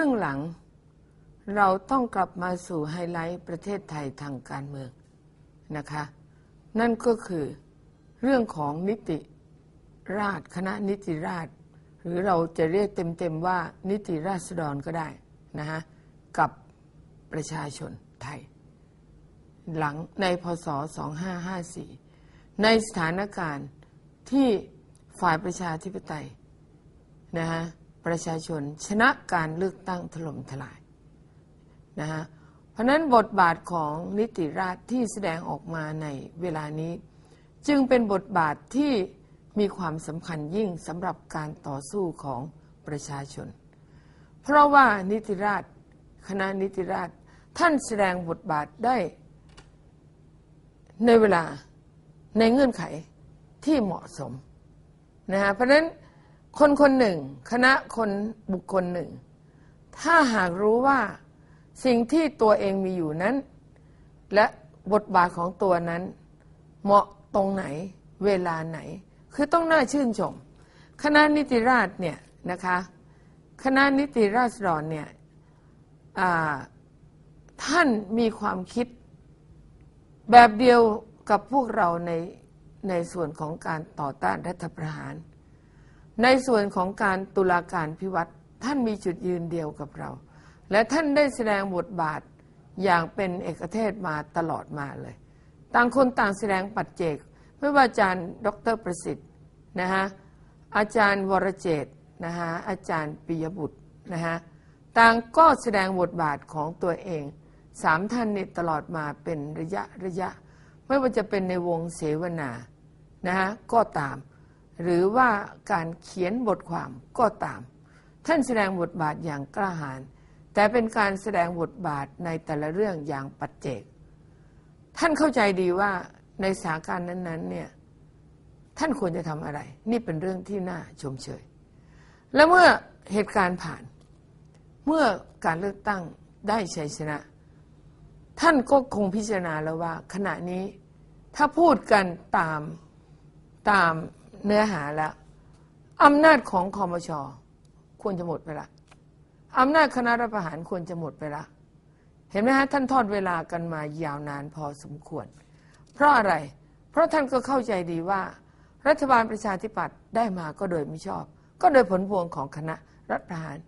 ครึ่งหลัง เราต้องกลับมาสู่ไฮไลท์ประเทศไทยทางการเมืองนะคะ นั่นก็คือเรื่องของนิติราชคณะนิติราชหรือเราจะเรียกเต็มๆว่านิติราษฎรก็ได้นะฮะกับประชาชนไทย หลังในพศ 2554 ในสถานการณ์ที่ฝ่ายประชาธิปไตยนะฮะ ประชาชนชนะการเลือกตั้งถล่มทลายนะฮะเพราะนั้นบทบาทของนิติราชที่แสดงออกมาในเวลานี้ จึงเป็นบทบาทที่มีความสำคัญยิ่งสำหรับการต่อสู้ของประชาชน เพราะว่านิติราชคณะนิติราชท่านแสดงบทบาทได้ ในเวลาในเงื่อนไขที่เหมาะสมนะฮะเพราะฉะนั้น คนคนหนึ่ง คณะคนบุคคลหนึ่ง ถ้าหากรู้ว่าสิ่งที่ตัวเองมีอยู่นั้น และบทบาทของตัวนั้น เหมาะตรงไหนเวลาไหน คือต้องน่าชื่นชม คณะนิติราษเนี่ยนะคะ คณะนิติราษฎรเนี่ยท่านมีความคิดแบบเดียวกับพวกเราในในส่วนของการต่อต้านรัฐประหาร ในส่วนของการตุลาการพิวัตรท่านมีจุดยืนเดียวกับเรา และท่านได้แสดงบทบาทอย่างเป็นเอกเทศมาตลอดมาเลย ต่างคนต่างแสดงปัจเจก ไม่ว่าอาจารย์ดรประสิทธิ์นะฮะอาจารย์วรเจตนะฮะอาจารย์ปิยบุตรนะฮะต่างก็แสดงบทบาทของตัวเองสามท่านนี้ตลอดมาเป็นระยะระยะ ไม่ว่าจะเป็นในวงเสวนานะฮะก็ตาม หรือว่าการเขียนบทความก็ตาม ท่านแสดงบทบาทอย่างกล้าหาญแต่เป็นการแสดงบทบาทในแต่ละเรื่องอย่างปัจเจก ท่านเข้าใจดีว่าในสถานการณ์นั้นๆเนี่ยท่านควรจะทำอะไร นี่เป็นเรื่องที่น่าชมเชย และเมื่อเหตุการณ์ผ่าน เมื่อการเลือกตั้งได้ชัยชนะ ท่านก็คงพิจารณาแล้วว่า ขณะนี้ถ้าพูดกันตามตาม เนื้อหาแล้วอำนาจของคอมชควรจะหมดไปละอำนาจคณะรัฐประหารควรจะหมดไปละ เห็นไหมฮะท่านทอดเวลากันมายาวนานพอสมควร เพราะอะไร เพราะท่านก็เข้าใจดีว่า รัฐบาลประชาธิปัตย์ได้มาก็โดยไม่ชอบ ก็โดยผลพวงของคณะรัฐประหาร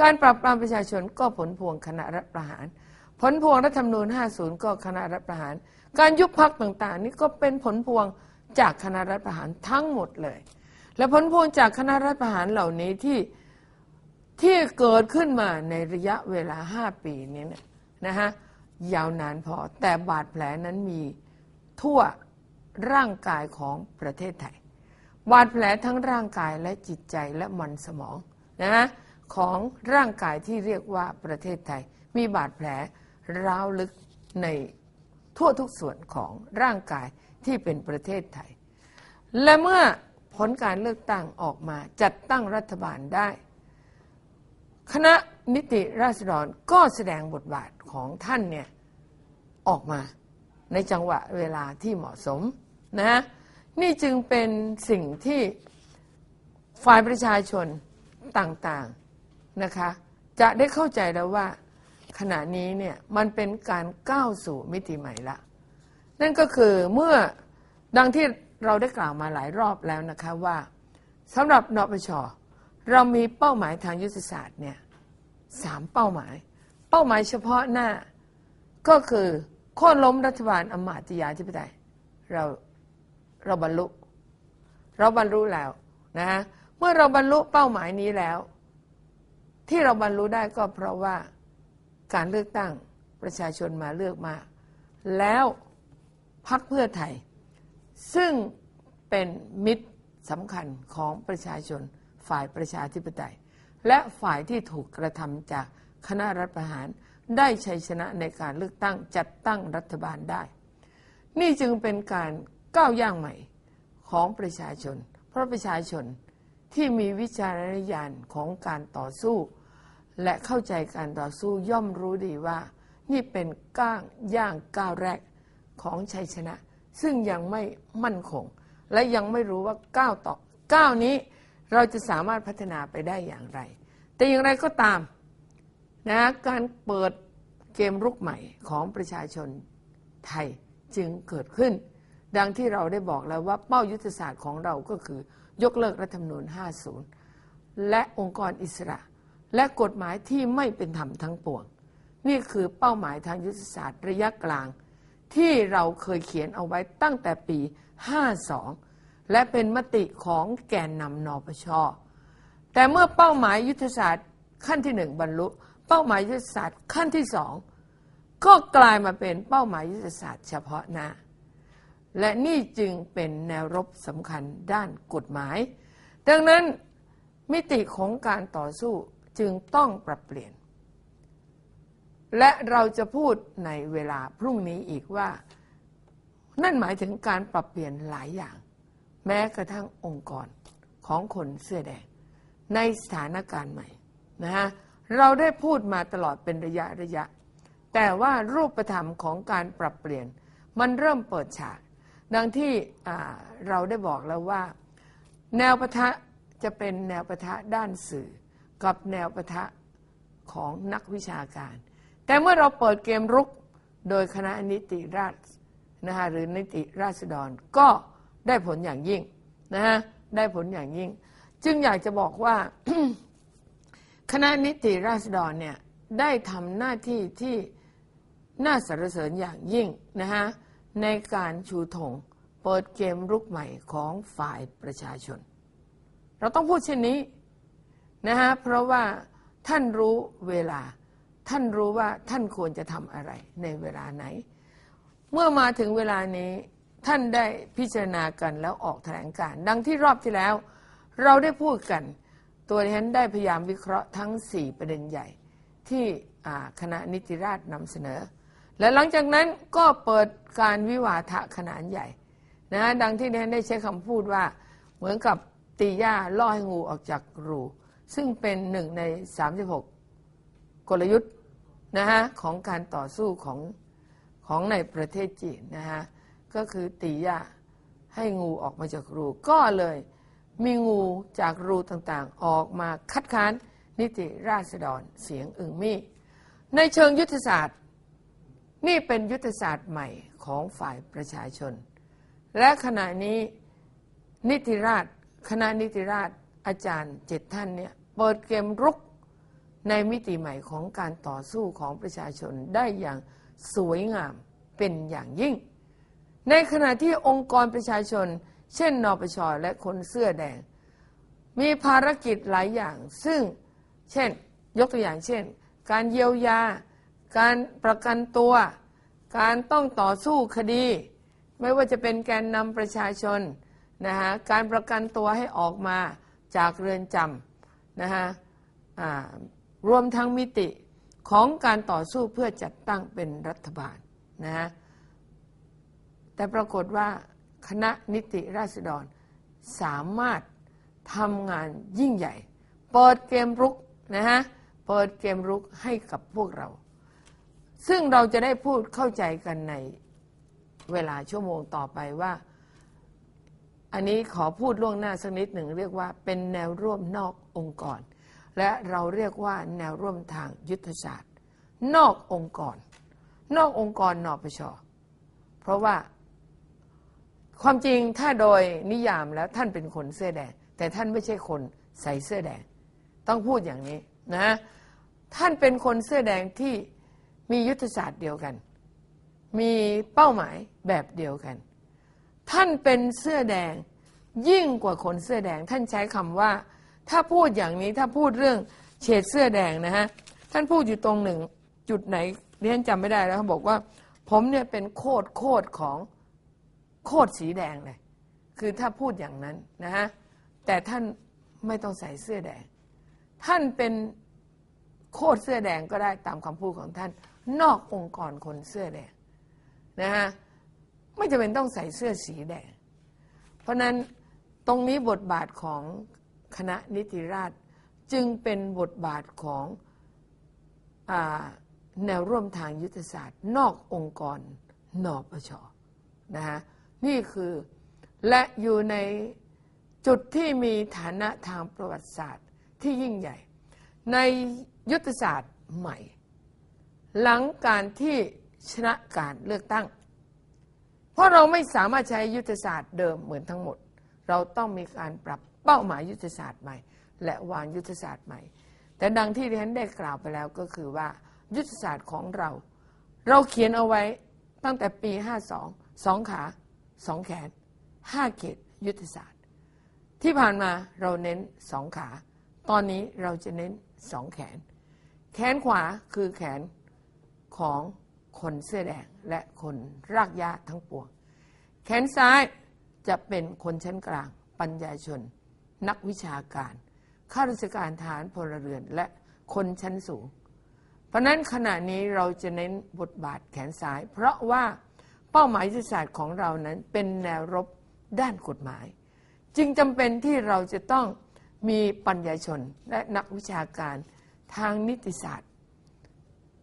การปราบปรามประชาชนก็ผลพวงคณะรัฐประหาร ผลพวงรัฐธรรมนูญ 50 ก็คณะรัฐประหาร การยุบพักต่างๆ นี่ก็เป็นผลพวง จากคณะรัฐประหารทั้งหมดเลย และผลพวงจากคณะรัฐประหารเหล่านี้ที่ที่เกิดขึ้นมาในระยะเวลาห้าปีนี้นะนะฮะยาวนานพอแต่บาดแผลนั้นมีทั่วร่างกายของประเทศไทย บาดแผลทั้งร่างกายและจิตใจและมันสมองนะฮะของร่างกายที่เรียกว่าประเทศไทย มีบาดแผลร้าวลึกในทั่วทุกส่วนของร่างกาย ที่เป็นประเทศไทย และเมื่อผลการเลือกตั้งออกมาจัดตั้งรัฐบาลได้ คณะนิติราษฎรก็แสดงบทบาทของท่านเนี่ยออกมาในจังหวะเวลาที่เหมาะสมนะนี่จึงเป็นสิ่งที่ฝ่ายประชาชนต่างๆนะคะจะได้เข้าใจแล้วว่าขณะนี้เนี่ยมันเป็นการก้าวสู่มิติใหม่ละ นั่นก็คือเมื่อดังที่เราได้กล่าวมาหลายรอบแล้วนะคะว่าสำหรับนปชเรามีเป้าหมายทางยุทธศาสตร์เนี่ยสามเป้าหมาย เป้าหมายเฉพาะหน้าก็คือโค่นล้มรัฐบาลอมาตยาธิปไตยเราเราบรรลุ เราบรรลุแล้วนะฮะเมื่อเราบรรลุเป้าหมายนี้แล้ว ที่เราบรรลุได้ก็เพราะว่าการเลือกตั้งประชาชนมาเลือกมา แล้ว พักเพื่อไทย ซึ่งเป็นมิตรสำคัญของประชาชนฝ่ายประชาธิปไตย และฝ่ายที่ถูกกระทำจากคณะรัฐประหารได้ชัยชนะในการเลือกตั้งจัดตั้งรัฐบาลได้ นี่จึงเป็นการก้าวย่างใหม่ของประชาชน เพราะประชาชนที่มีวิจารณญาณของการต่อสู้ และเข้าใจการต่อสู้ย่อมรู้ดีว่า นี่เป็นก้างย่างก้าวแรก ของชัยชนะ ซึ่งยังไม่มั่นคง และยังไม่รู้ว่าก้าวต่อก้าวนี้เราจะสามารถพัฒนาไปได้อย่างไร แต่อย่างไรก็ตามนะการเปิดเกมรุกใหม่ของประชาชนไทยจึงเกิดขึ้น ดังที่เราได้บอกแล้วว่าเป้ายุทธศาสตร์ของเราก็คือยกเลิกรัฐธรรมนูญ 50 และองค์กรอิสระ และกฎหมายที่ไม่เป็นธรรมทั้งปวง นี่คือเป้าหมายทางยุทธศาสตร์ระยะกลาง ที่เราเคยเขียนเอาไว้ตั้งแต่ปี 52 และเป็นมติของแกนนำนปช แต่เมื่อเป้าหมายยุทธศาสตร์ขั้นที่หนึ่งบรรลุ เป้าหมายยุทธศาสตร์ขั้นที่สองก็กลายมาเป็นเป้าหมายยุทธศาสตร์เฉพาะหน้า และนี่จึงเป็นแนวรบสำคัญด้านกฎหมาย ดังนั้นมิติของการต่อสู้จึงต้องปรับเปลี่ยน และเราจะพูดในเวลาพรุ่งนี้อีกว่า นั่นหมายถึงการปรับเปลี่ยนหลายอย่าง แม้กระทั่งองค์กรของคนเสื้อแดง ในสถานการณ์ใหม่นะฮะเราได้พูดมาตลอดเป็นระยะระยะ แต่ว่ารูปธรรมของการปรับเปลี่ยน มันเริ่มเปิดฉาก ดังที่เราได้บอกแล้วว่า แนวปะทะจะเป็นแนวปะทะด้านสื่อ กับแนวปะทะของนักวิชาการ แต่เมื่อเราเปิดเกมรุกโดยคณะนิติราษนะฮะหรือนิติราษฎรก็ได้ผลอย่างยิ่งนะฮะได้ผลอย่างยิ่ง จึงอยากจะบอกว่าคณะนิติราษฎรเนี่ยได้ทำหน้าที่ที่น่าสรรเสริญอย่างยิ่งนะฮะในการชูธงเปิดเกมรุกใหม่ของฝ่ายประชาชน เราต้องพูดเช่นนี้นะฮะเพราะว่าท่านรู้เวลา ท่านรู้ว่าท่านควรจะทำอะไรในเวลาไหน เมื่อมาถึงเวลานี้ท่านได้พิจารณากันแล้วออกแถลงการ์ดังที่รอบที่แล้ว เราได้พูดกัน ตัวฉันได้พยายามวิเคราะห์ทั้ง 4 ประเด็นใหญ่ ที่คณะนิติราษฎรนำเสนอ และหลังจากนั้นก็เปิดการวิวาทะขนาดใหญ่นะดังที่ฉันได้ใช้คำพูดว่าเหมือนกับตีหญ้าล่อให้งูออกจากรู ซึ่งเป็นหนึ่งใน 36 กลยุทธ์นะฮะของการต่อสู้ของของในประเทศจีนนะฮะก็คือตีหญ้าให้งูออกมาจากรู ก็เลยมีงูจากรูต่างๆ ออกมาคัดค้านนิติราษฎรเสียงอึงมี่ในเชิงยุทธศาสตร์ นี่เป็นยุทธศาสตร์ใหม่ของฝ่ายประชาชน และขณะนี้นิติราษฎรคณะนิติราษฎรอาจารย์เจ็ดท่านเนี่ยเปิดเกมรุก ในมิติใหม่ของการต่อสู้ของประชาชนได้อย่างสวยงามเป็นอย่างยิ่ง ในขณะที่องค์กรประชาชน เช่นนปชและคนเสื้อแดง มีภารกิจหลายอย่าง ซึ่งเช่น ยกตัวอย่างเช่น การเยียวยา การประกันตัว การต้องต่อสู้คดี ไม่ว่าจะเป็นแกนนำประชาชนนะฮะการประกันตัวให้ออกมาจากเรือนจำนะฮะอ่า รวมทั้งมิติของการต่อสู้เพื่อจัดตั้งเป็นรัฐบาลนะฮะแต่ปรากฏว่าคณะนิติราษฎรสามารถทำงานยิ่งใหญ่ เปิดเกมรุกนะฮะเปิดเกมรุกให้กับพวกเรา ซึ่งเราจะได้พูดเข้าใจกันในเวลาชั่วโมงต่อไปว่า อันนี้ขอพูดล่วงหน้าสักนิดหนึ่งเรียกว่าเป็นแนวร่วมนอกองค์กร และเราเรียกว่าแนวร่วมทางยุทธศาสตร์ นอกองค์กร นอกองค์กรนปชเพราะว่าความจริงถ้าโดยนิยามแล้วท่านเป็นคนเสื้อแดง แต่ท่านไม่ใช่คนใส่เสื้อแดง ต้องพูดอย่างนี้นะท่านเป็นคนเสื้อแดงที่มียุทธศาสตร์เดียวกัน มีเป้าหมายแบบเดียวกัน ท่านเป็นเสื้อแดงยิ่งกว่าคนเสื้อแดง ท่านใช้คำว่า ถ้าพูดอย่างนี้ถ้าพูดเรื่องเฉดเสื้อแดงนะฮะท่านพูดอยู่ตรงหนึ่งจุดไหนเรียนจำไม่ได้แล้วเขาบอกว่า ผมเนี่ยเป็นโคดโคดของโคดสีแดงเลยคือถ้าพูดอย่างนั้นนะฮะแต่ท่านไม่ต้องใส่เสื้อแดง ท่านเป็นโคดเสื้อแดงก็ได้ตามคำพูดของท่าน นอกองค์กรคนเสื้อแดงนะฮะไม่จำเป็นต้องใส่เสื้อสีแดง เพราะนั้นตรงนี้บทบาทของ คณะนิติราษฎร์จึงเป็นบทบาทของอแนวร่วมทางยุทธศาสตร์ นอกองค์กรนปชนะฮะนี่คือและอยู่ในจุดที่มีฐานะทางประวัติศาสตร์ที่ยิ่งใหญ่ ในยุทธศาสตร์ใหม่ หลังการที่ชนะการเลือกตั้ง เพราะเราไม่สามารถใช้ยุทธศาสตร์เดิมเหมือนทั้งหมด เราต้องมีการปรับ เป้าหมายยุทธศาสตร์ใหม่ และวางยุทธศาสตร์ใหม่ แต่ดังที่ดิฉันได้กล่าวไปแล้วก็คือว่า ยุทธศาสตร์ของเรา เราเขียนเอาไว้ตั้งแต่ปี 52 สองขาสองแขนห้าเขตยุทธศาสตร์ ที่ผ่านมาเราเน้นสองขา ตอนนี้เราจะเน้นสองแขน แขนขวาคือแขนของคนเสื้อแดงและคนรากหญ้าทั้งปวง แขนซ้ายจะเป็นคนชั้นกลางปัญญาชน นักวิชาการ ข้าราชการทหารพลเรือนและคนชั้นสูง เพราะนั้นขณะนี้เราจะเน้นบทบาทแขนซ้าย เพราะว่าเป้าหมายยุทธศาสตร์ของเรานั้นเป็นแนวรบด้านกฎหมาย จึงจำเป็นที่เราจะต้องมีปัญญาชนและนักวิชาการทางนิติศาสตร์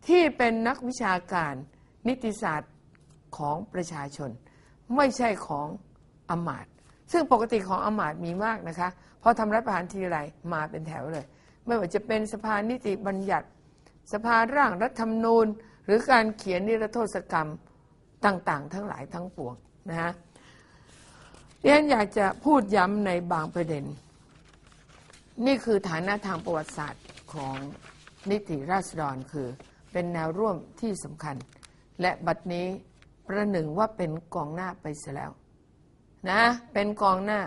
ที่เป็นนักวิชาการนิติศาสตร์ของประชาชน ไม่ใช่ของอมาตซึ่งปกติของอมาตมีมากนะคะ พอทำรัฐประหารทีไรมาเป็นแถวเลย ไม่ว่าจะเป็นสภานิติบัญญัติ สภาร่างรัฐธรรมนูญ หรือการเขียนนิรโทษกรรมต่างๆ ทั้งหลายทั้งปวงนะฮะดิฉันอยากจะพูดย้ำในบางประเด็น นี่คือฐานะทางประวัติศาสตร์ของนิติราษฎรคือเป็นแนวร่วมที่สำคัญ และบัดนี้ประหนึ่งว่าเป็นกองหน้าไปเสียแล้วนะเป็นกองหน้า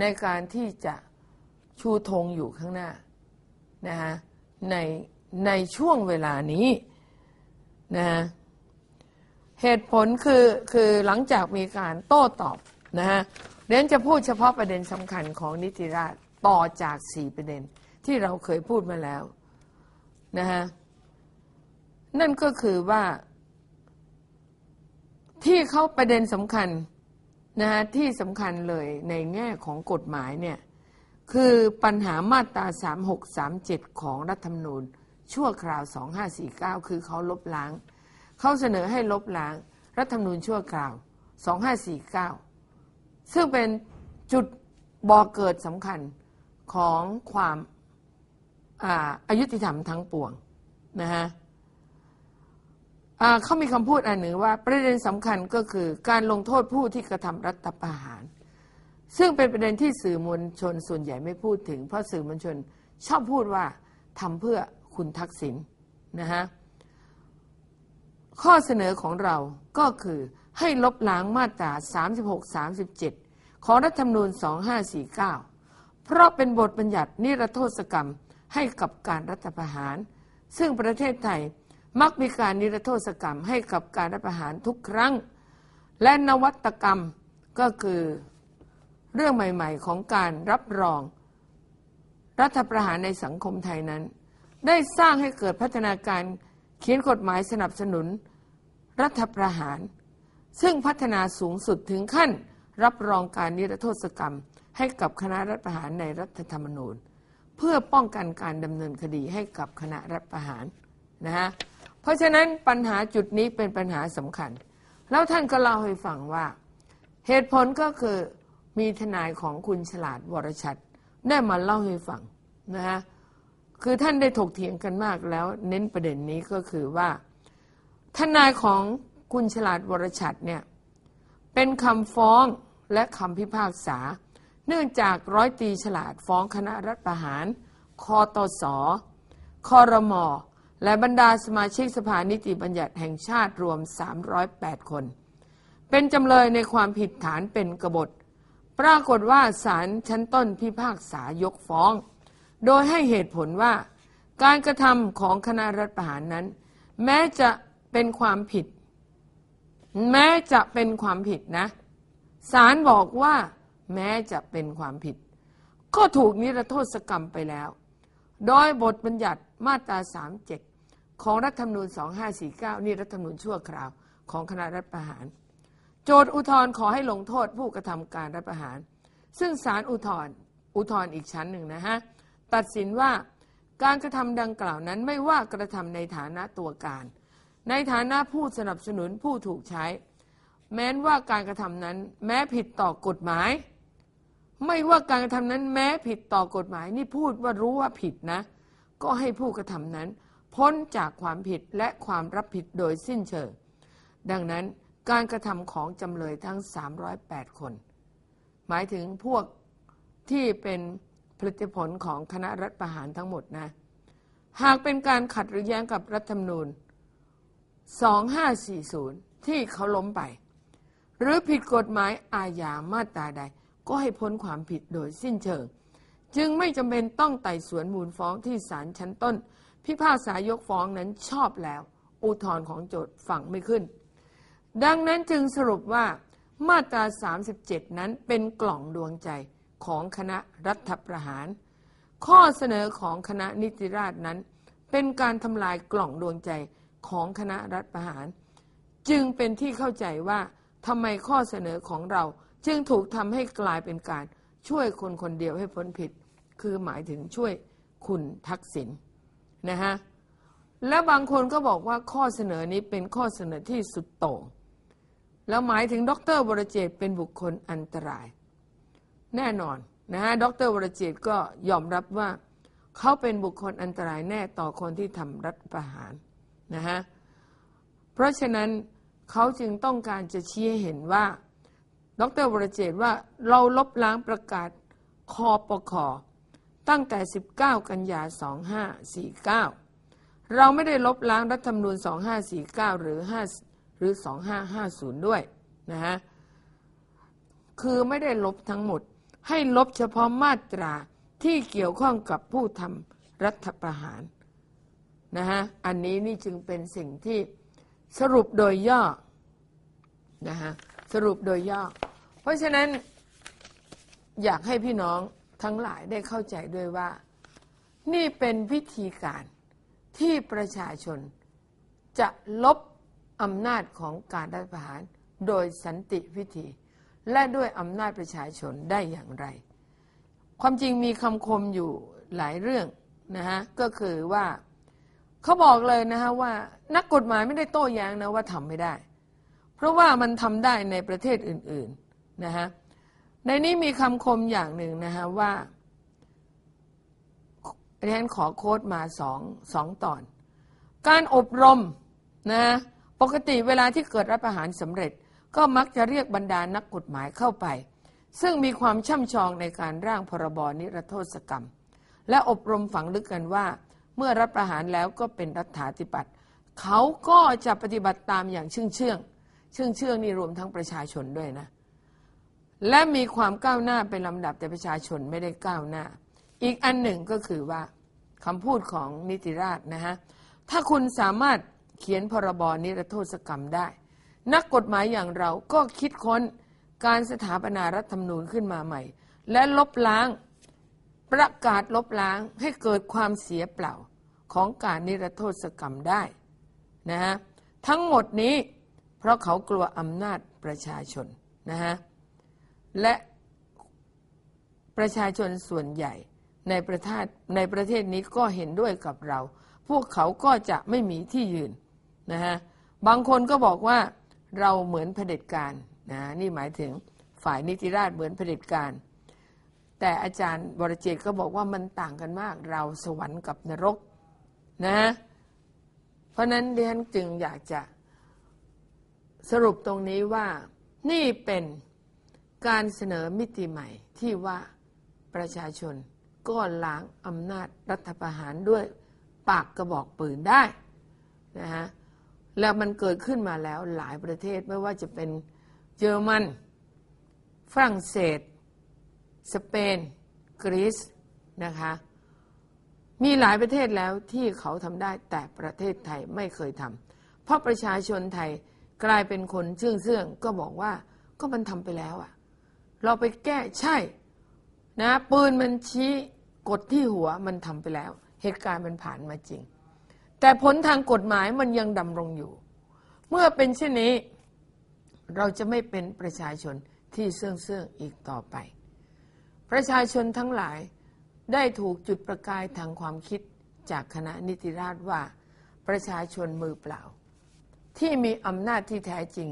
ในการที่จะ ชูธงอยู่ข้างหน้านะฮะในในช่วงเวลานี้นะะเหตุผลคือคือหลังจากมีการโต้ตอบนะฮะเรนจะพูดเฉพาะประเด็นสำคัญของนิติราษฎร์ต่อจากสี่ประเด็นที่เราเคยพูดมาแล้วนะฮะนั่นก็คือว่าที่เขาประเด็นสำคัญนะฮะที่สำคัญเลยในแง่ของกฎหมายเนี่ย คือปัญหามาตรา 3637 ของรัฐธรรมนูญ ชั่วคราว 2549 คือเขาลบล้าง เขาเสนอให้ลบล้าง รัฐธรรมนูญชั่วคราว 2549 ซึ่งเป็นจุดบ่อเกิดสำคัญของความอาอายุติธรรมทั้งปวงนะฮะเขามีคำพูดอันหนึ่งว่าประเด็นสำคัญก็คือการลงโทษผู้ที่กระทำรัฐประหาร ซึ่งเป็นประเด็นที่สื่อมวลชนส่วนใหญ่ไม่พูดถึง เพราะสื่อมวลชนชอบพูดว่าทำเพื่อคุณทักษิณนะฮะข้อเสนอของเราก็คือให้ลบล้างมาตรา 36-37 ของรัฐธรรมนูญ 2549 เพราะเป็นบทบัญญัตินิรโทษกรรมให้กับการรัฐประหาร ซึ่งประเทศไทยมักมีการนิรโทษกรรมให้กับการรัฐประหารทุกครั้ง และนวัตกรรมก็คือ เรื่องใหม่ ๆ ของการรับรอง รัฐประหารในสังคมไทยนั้น ได้สร้างให้เกิดพัฒนาการเขียนกฎหมายสนับสนุน รัฐประหาร ซึ่งพัฒนาสูงสุดถึงขั้น รับรองการนิรโทษกรรม ให้กับคณะรัฐประหารในรัฐธรรมนูญ เพื่อป้องกันการดำเนินคดีให้กับคณะรัฐประหารนะฮะเพราะฉะนั้นปัญหาจุดนี้เป็นปัญหาสำคัญ แล้วท่านก็เล่าให้ฟังว่า เหตุผลก็คือ มีทนายของคุณฉลาดวรชัดได้มาเล่าให้ฟังนะฮะคือท่านได้ถกเถียงกันมากแล้ว เน้นประเด็นนี้ก็คือว่า ทนายของคุณฉลาดวรชัดเนี่ยเป็นคำฟ้องและคำพิพากษา เนื่องจากร้อยตีฉลาดฟ้องคณะรัฐประหาร คอตสคอรมอและบรรดาสมาชิกสภานิติบัญญัติแห่งชาติรวม 308 คน เป็นจำเลยในความผิดฐานเป็นกบฏ ปรากฏว่าศาลชั้นต้นพิพากษายกฟ้อง โดยให้เหตุผลว่า การกระทำของคณะรัฐประหารนั้น แม้จะเป็นความผิด แม้จะเป็นความผิดนะศาลบอกว่าแม้จะเป็นความผิด ก็ถูกนิรโทษกรรมไปแล้ว โดยบทบัญญัติมาตรา 37 ของรัฐธรรมนูญ 2549 นี่รัฐธรรมนูญชั่วคราวของคณะรัฐประหาร โจทอุทธรณ์ขอให้ลงโทษผู้กระทำการรัฐประหาร ซึ่งศาลอุทธรณ์อุทธรณ์อีกชั้นหนึ่งนะฮะ ตัดสินว่าการกระทำดังกล่าวนั้นไม่ว่ากระทำในฐานะตัวการ ในฐานะผู้สนับสนุนผู้ถูกใช้ แม้นว่าการกระทำนั้นแม้ผิดต่อกฎหมาย ไม่ว่าการกระทำนั้นแม้ผิดต่อกฎหมาย นี่พูดว่ารู้ว่าผิดนะ ก็ให้ผู้กระทำนั้น พ้นจากความผิดและความรับผิดโดยสิ้นเชิงดังนั้น การกระทำของจำเลยทั้ง 308 คน หมายถึงพวกที่เป็นผลิตผลของคณะรัฐประหารทั้งหมดนะ หากเป็นการขัดหรือแย้งกับรัฐธรรมนูญ 2540 ที่เขาล้มไป หรือผิดกฎหมายอาญามาตราใด ก็ให้พ้นความผิดโดยสิ้นเชิง จึงไม่จำเป็นต้องไต่สวนมูลฟ้องที่ศาลชั้นต้น พิพากษายกฟ้องนั้นชอบแล้ว อุทธรณ์ของโจทย์ฟังไม่ขึ้น ดังนั้นจึงสรุปว่ามาตรา 37 นั้นเป็นกล่องดวงใจของคณะรัฐประหาร ข้อเสนอของคณะนิติราษฎร์นั้น เป็นการทำลายกล่องดวงใจของคณะรัฐประหาร จึงเป็นที่เข้าใจว่าทำไมข้อเสนอของเราจึงถูกทำให้กลายเป็นการช่วยคนคนเดียวให้พ้นผิด คือหมายถึงช่วยคุณทักษิณนะฮะและบางคนก็บอกว่าข้อเสนอนี้เป็นข้อเสนอที่สุดโต่ง แล้วหมายถึงดรวรเจตเป็นบุคคลอันตราย แน่นอนนะฮะดรวรเจตก็ยอมรับว่า เขาเป็นบุคคลอันตรายแน่ต่อคนที่ทำรัฐประหารนะฮะเพราะฉะนั้นเขาจึงต้องการจะชี้ให้เห็นว่าดรวรเจตว่าเราลบล้างประกาศคอปคอตั้งแต่ 19 กันยา 2549 เราไม่ได้ลบล้างรัฐธรรมนูญ 2549 หรือ5 รือ 2550 ด้วยนะฮะคือไม่ได้ลบทั้งหมด ให้ลบเฉพาะมาตราที่เกี่ยวข้องกับผู้ทำรัฐประหารนะฮะอันนี้นี่จึงเป็นสิ่งที่สรุปโดยย่อนะฮะสรุปโดยย่อ เพราะฉะนั้นอยากให้พี่น้องทั้งหลายได้เข้าใจด้วยว่า นี่เป็นวิธีการที่ประชาชนจะลบ อำนาจของการรัฐประหารโดยสันติวิธี และด้วยอำนาจประชาชนได้อย่างไร ความจริงมีคำคมอยู่หลายเรื่องนะฮะก็คือว่าเขาบอกเลยนะฮะว่านักกฎหมายไม่ได้โต้แย้งนะว่าทำไม่ได้ เพราะว่ามันทำได้ในประเทศอื่นๆนะฮะในนี้มีคำคมอย่างหนึ่งนะฮะว่าดิฉันขอโค้ดมาสองสองตอน การอบรมนะ ปกติเวลาที่เกิดรัฐประหารสำเร็จ ก็มักจะเรียกบรรดานักกฎหมายเข้าไป ซึ่งมีความช่ำชองในการร่างพรบนิรโทษกรรม และอบรมฝังลึกกันว่า เมื่อรัฐประหารแล้วก็เป็นรัฐาธิปัตย์เขาก็จะปฏิบัติตามอย่างเชื่องเชื่องเชื่องเชื่องนี่รวมทั้งประชาชนด้วยนะ และมีความก้าวหน้าเป็นลำดับแต่ประชาชนไม่ได้ก้าวหน้า อีกอันหนึ่งก็คือว่าคำพูดของนิติราชนะฮะถ้าคุณสามารถ เขียนพรบนิรโทษกรรมได้ นักกฎหมายอย่างเราก็คิดค้นการสถาปนารัฐธรรมนูญขึ้นมาใหม่ และลบล้างประกาศลบล้างให้เกิดความเสียเปล่าของการนิรโทษกรรมได้นะฮะทั้งหมดนี้เพราะเขากลัวอำนาจประชาชนนะฮะและประชาชนส่วนใหญ่ในประเทศในประเทศนี้ก็เห็นด้วยกับเรา พวกเขาก็จะไม่มีที่ยืน นะฮะบางคนก็บอกว่าเราเหมือนเผด็จการนะนี่หมายถึงฝ่ายนิติราชเหมือนเผด็จการ แต่อาจารย์บรเจตก็บอกว่ามันต่างกันมากเราสวรรค์กับนรกนะเพราะนั้นดิฉันจึงอยากจะสรุปตรงนี้ว่านี่เป็นการเสนอมิติใหม่ที่ว่าประชาชนก็ล้างอำนาจรัฐประหารด้วยปากกระบอกปืนได้นะฮะ แล้วมันเกิดขึ้นมาแล้วหลายประเทศไม่ว่าจะเป็นเยอรมัน ฝรั่งเศส สเปน กรีซนะคะ มีหลายประเทศแล้วที่เขาทำได้แต่ประเทศไทยไม่เคยทำเพราะประชาชนไทยกลายเป็นคนเชื่องเชื่องก็บอกว่าก็มันทำไปแล้วอะเราไปแก้ใช่นะปืนมันชี้กดที่หัวมันทำไปแล้ว เหตุการณ์มันผ่านมาจริง แต่ผลทางกฎหมายมันยังดำรงอยู่ เมื่อเป็นเช่นนี้ เราจะไม่เป็นประชาชนที่เสื่องเสื่องอีกต่อไป ประชาชนทั้งหลายได้ถูกจุดประกายทางความคิดจากคณะนิติราษฎรว่า ประชาชนมือเปล่า ที่มีอำนาจที่แท้จริง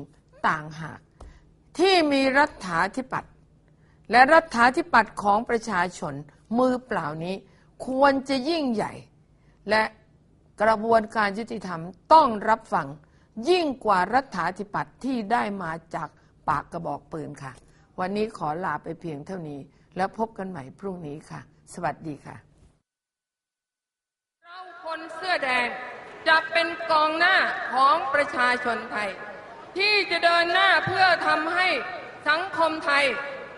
ต่างหาก ที่มีรัฐาธิปัตย์และรัฐาธิปัตย์ของประชาชนมือเปล่านี้ ควรจะยิ่งใหญ่ และ กระบวนการยุติธรรมต้องรับฟังยิ่งกว่ารัฐาธิปัตย์ที่ได้มาจากปากกระบอกปืนค่ะ วันนี้ขอลาไปเพียงเท่านี้ แล้วพบกันใหม่พรุ่งนี้ค่ะ สวัสดีค่ะ เราคนเสื้อแดงจะเป็นกองหน้าของประชาชนไทย ที่จะเดินหน้าเพื่อทำให้สังคมไทย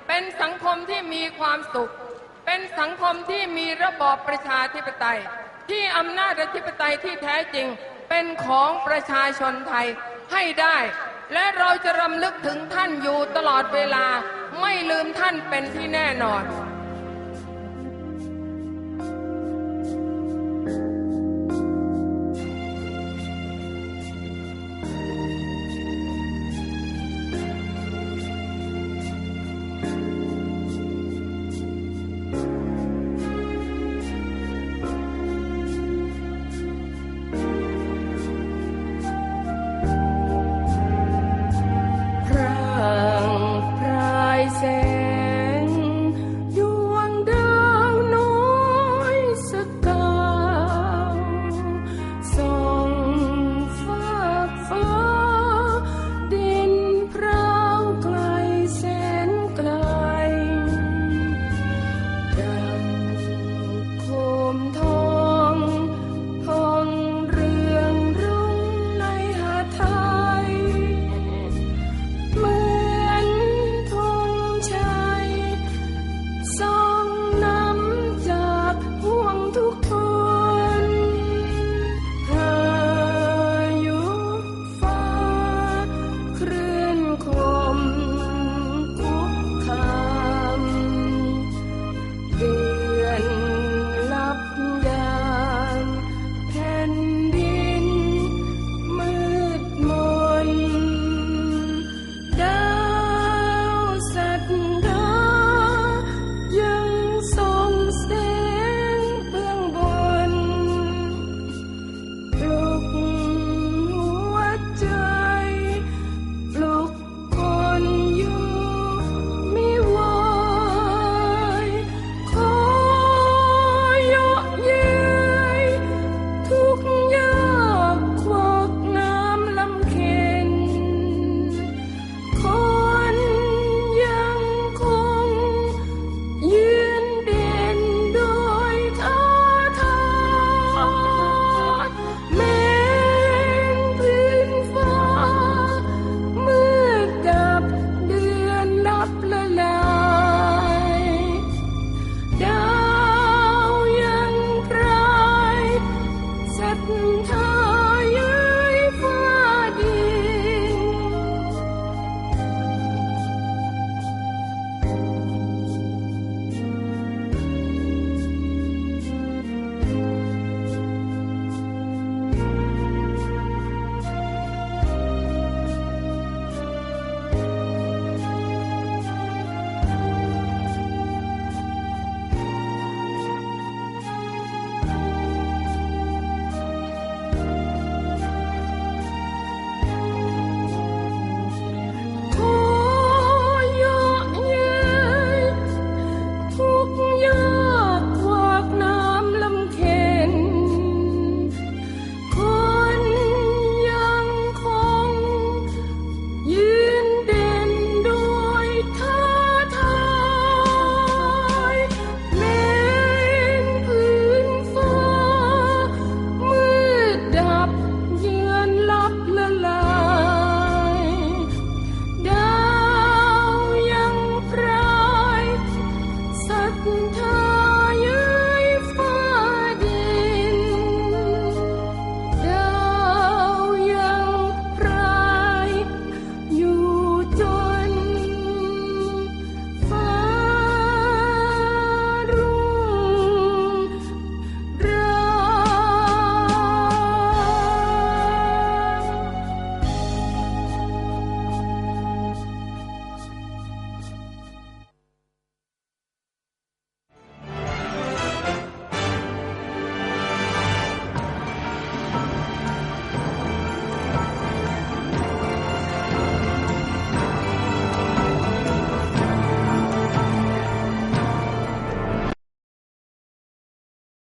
เป็นสังคมที่มีความสุข เป็นสังคมที่มีระบอบประชาธิปไตย ที่อำนาจอธิปไตยที่แท้จริงเป็นของประชาชนไทยให้ได้ และเราจะรำลึกถึงท่านอยู่ตลอดเวลาไม่ลืมท่านเป็นที่แน่นอน